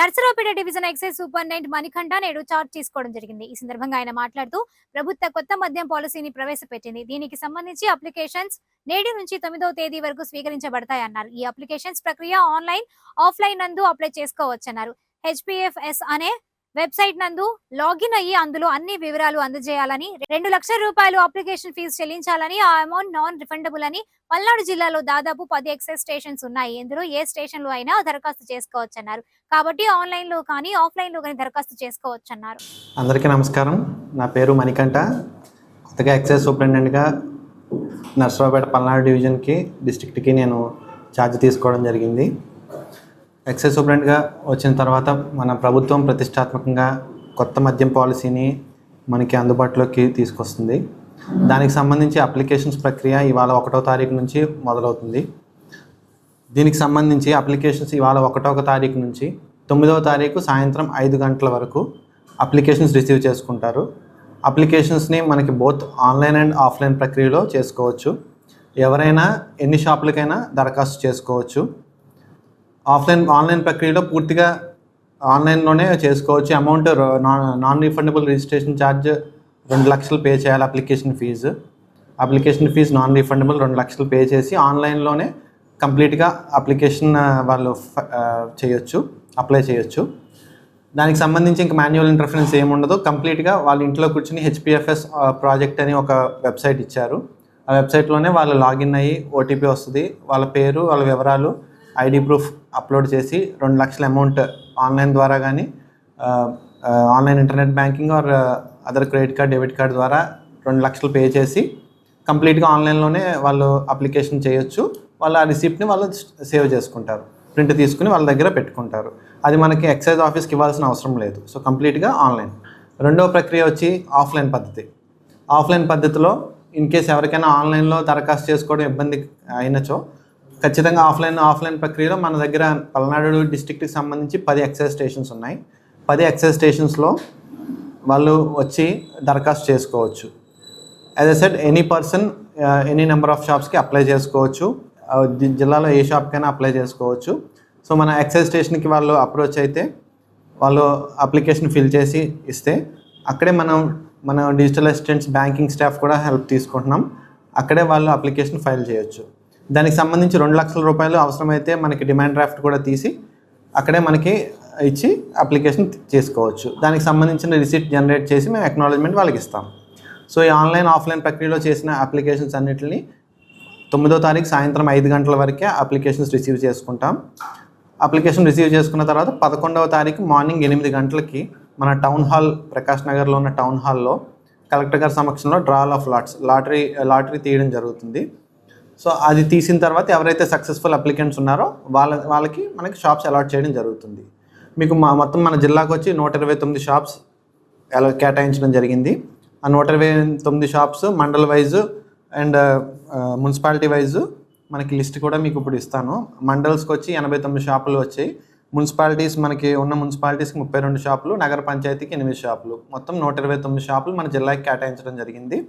Narsaraopet division excise superintendent Manikanta నేడు charge తీసుకోవడం జరిగింది. ఈ సందర్భంగా ఆయన మాట్లాడుతూ ప్రభుత్వ కొత్త మద్యం పాలసీని ప్రవేశపెట్టింది. దీనికి సంబంధించి అప్లికేషన్స్ నేటి నుంచి తొమ్మిదవ తేదీ వరకు స్వీకరించబడతాయన్నారు ఈ అప్లికేషన్స్ ప్రక్రియ ఆన్లైన్ ఆఫ్లైన్ నందు అప్లై చేసుకోవచ్చన్నారు. హెచ్పిఎఫ్ఎస్ అనే వెబ్సైట్ నందు లాగిన్ అయ్యి అందులో అన్ని వివరాలు అందజేయాలని రెండు లక్షల రూపాయలు అప్లికేషన్ ఫీజు చెల్లించాలని ఆ అమౌంట్ నాన్ రిఫండబుల్ అని పల్నాడు జిల్లాలో దాదాపు పది ఎక్సైజ్ స్టేషన్స్ ఉన్నాయి. ఇందులో ఏ స్టేషన్లో అయినా దరఖాస్తు చేసుకోవచ్చు అన్నారు కాబట్టి ఆన్లైన్లో కానీ ఆఫ్లైన్లో కానీ దరఖాస్తు చేసుకోవచ్చు అన్నారు అందరికీ నమస్కారం. నా పేరు మణికంఠ. కొత్తగా ఎక్సైజ్ సూపరింటెండెంట్గా నర్సరావుపేట పల్నాడు డివిజన్కి డిస్ట్రిక్ట్కి నేను ఛార్జ్ తీసుకోవడం జరిగింది. ఎక్సైజ్ సూపరింటెండెంట్గా వచ్చిన తర్వాత మన ప్రభుత్వం ప్రతిష్టాత్మకంగా కొత్త మద్యం పాలసీని మనకి అందుబాటులోకి తీసుకొస్తుంది. దానికి సంబంధించి అప్లికేషన్స్ ప్రక్రియ ఇవాళ ఒకటో తారీఖు నుంచి మొదలవుతుంది. దీనికి సంబంధించి అప్లికేషన్స్ ఇవాళ ఒకటో తారీఖు నుంచి తొమ్మిదవ తారీఖు సాయంత్రం ఐదు గంటల వరకు అప్లికేషన్స్ రిసీవ్ చేసుకుంటారు. అప్లికేషన్స్ని మనకి బోత్ ఆన్లైన్ అండ్ ఆఫ్లైన్ ప్రక్రియలో చేసుకోవచ్చు. ఎవరైనా ఎన్ని షాపులకైనా దరఖాస్తు చేసుకోవచ్చు. ఆఫ్లైన్ ఆన్లైన్ ప్రక్రియలో పూర్తిగా ఆన్లైన్లోనే చేసుకోవచ్చు. Amount non non refundable registration charge రెండు లక్షలు పే చేయాలి application fee. Application fee non refundable రెండు లక్షలు పే చేసి ఆన్లైన్లోనే కంప్లీట్గా అప్లికేషన్ వాళ్ళు చేయొచ్చు అప్లై చేయొచ్చు. దానికి సంబంధించి ఇంకా మాన్యువల్ ఇంటర్ఫరెన్స్ ఏముండదు. కంప్లీట్గా వాళ్ళ ఇంట్లో కూర్చుని హెచ్పిఎఫ్ఎస్ ప్రాజెక్ట్ అని ఒక వెబ్సైట్ ఇచ్చారు. ఆ వెబ్సైట్లోనే వాళ్ళు లాగిన్ అయ్యి ఓటీపీ వస్తుంది. వాళ్ళ పేరు వాళ్ళ వివరాలు ఐడి ప్రూఫ్ అప్లోడ్ చేసి రెండు లక్షల అమౌంట్ ఆన్లైన్ ద్వారా కానీ online internet banking or other credit card debit card ద్వారా రెండు లక్షలు పే చేసి కంప్లీట్గా ఆన్లైన్లోనే వాళ్ళు అప్లికేషన్ చేయొచ్చు. వాళ్ళు ఆ రిసిప్ట్ని వాళ్ళు సేవ్ చేసుకుంటారు. ప్రింట్ తీసుకుని వాళ్ళ దగ్గర పెట్టుకుంటారు. అది మనకి ఎక్సైజ్ ఆఫీస్కి ఇవ్వాల్సిన అవసరం లేదు. సో కంప్లీట్గా ఆన్లైన్. రెండవ ప్రక్రియ వచ్చి ఆఫ్లైన్ పద్ధతి. ఆఫ్లైన్ పద్ధతిలో ఇన్ కేస్ ఎవరికైనా ఆన్లైన్లో దరఖాస్తు చేసుకోవడం ఇబ్బంది అయినచో ఖచ్చితంగా ఆఫ్లైన్ ఆఫ్లైన్ ప్రక్రియలో మన దగ్గర పల్నాడు డిస్టిక్కి సంబంధించి పది ఎక్సైజ్ స్టేషన్స్ ఉన్నాయి. పది ఎక్సైజ్ స్టేషన్స్లో వాళ్ళు వచ్చి దరఖాస్తు చేసుకోవచ్చు. As a said any person any number of షాప్స్కి apply చేసుకోవచ్చు. Uh, జిల్లాలో ఏ షాప్కైనా అప్లై చేసుకోవచ్చు. సో మన ఎక్సైజ్ స్టేషన్కి వాళ్ళు అప్రోచ్ అయితే వాళ్ళు అప్లికేషన్ ఫిల్ చేసి ఇస్తే అక్కడే మనం మన డిజిటల్ అసిస్టెంట్స్ బ్యాంకింగ్ స్టాఫ్ కూడా హెల్ప్ తీసుకుంటున్నాం. అక్కడే వాళ్ళు అప్లికేషన్ ఫైల్ చేయొచ్చు. దానికి సంబంధించి రెండు లక్షల రూపాయలు అవసరమైతే మనకి డిమాండ్ డ్రాఫ్ట్ కూడా తీసి అక్కడే మనకి ఇచ్చి అప్లికేషన్ చేసుకోవచ్చు. దానికి సంబంధించిన రిసిప్ట్ జనరేట్ చేసి మేము అక్నాలజ్మెంట్ వాళ్ళకి ఇస్తాం. సో ఈ ఆన్లైన్ ఆఫ్లైన్ ప్రక్రియలో చేసిన అప్లికేషన్స్ అన్నిటిని తొమ్మిదో తారీఖు సాయంత్రం ఐదు గంటల వరకే అప్లికేషన్స్ రిసీవ్ చేసుకుంటాం. అప్లికేషన్ రిసీవ్ చేసుకున్న తర్వాత పదకొండవ తారీఖు మార్నింగ్ ఎనిమిది గంటలకి మన టౌన్ హాల్ ప్రకాష్ నగర్లో ఉన్న టౌన్ హాల్లో కలెక్టర్ గారి సమక్షంలో draw of lots lottery lottery తీయడం జరుగుతుంది. సో అది తీసిన తర్వాత ఎవరైతే సక్సెస్ఫుల్ అప్లికెంట్స్ ఉన్నారో వాళ్ళ వాళ్ళకి మనకి షాప్స్ అలాట్ చేయడం జరుగుతుంది. మీకు మా మొత్తం మన జిల్లాకు వచ్చి నూట ఇరవై తొమ్మిది షాప్స్ ఎలా కేటాయించడం జరిగింది. ఆ నూట ఇరవై తొమ్మిది shops mandal wise and municipality wise మనకి లిస్ట్ కూడా మీకు ఇప్పుడు ఇస్తాను. మండల్స్కి వచ్చి ఎనభై తొమ్మిది షాపులు వచ్చాయి. మున్సిపాలిటీస్ మనకి ఉన్న మున్సిపాలిటీస్కి ముప్పై రెండు షాపులు నగర పంచాయతీకి ఎనిమిది షాపులు మొత్తం నూట ఇరవై తొమ్మిది షాపులు మన జిల్లాకి కేటాయించడం జరిగింది.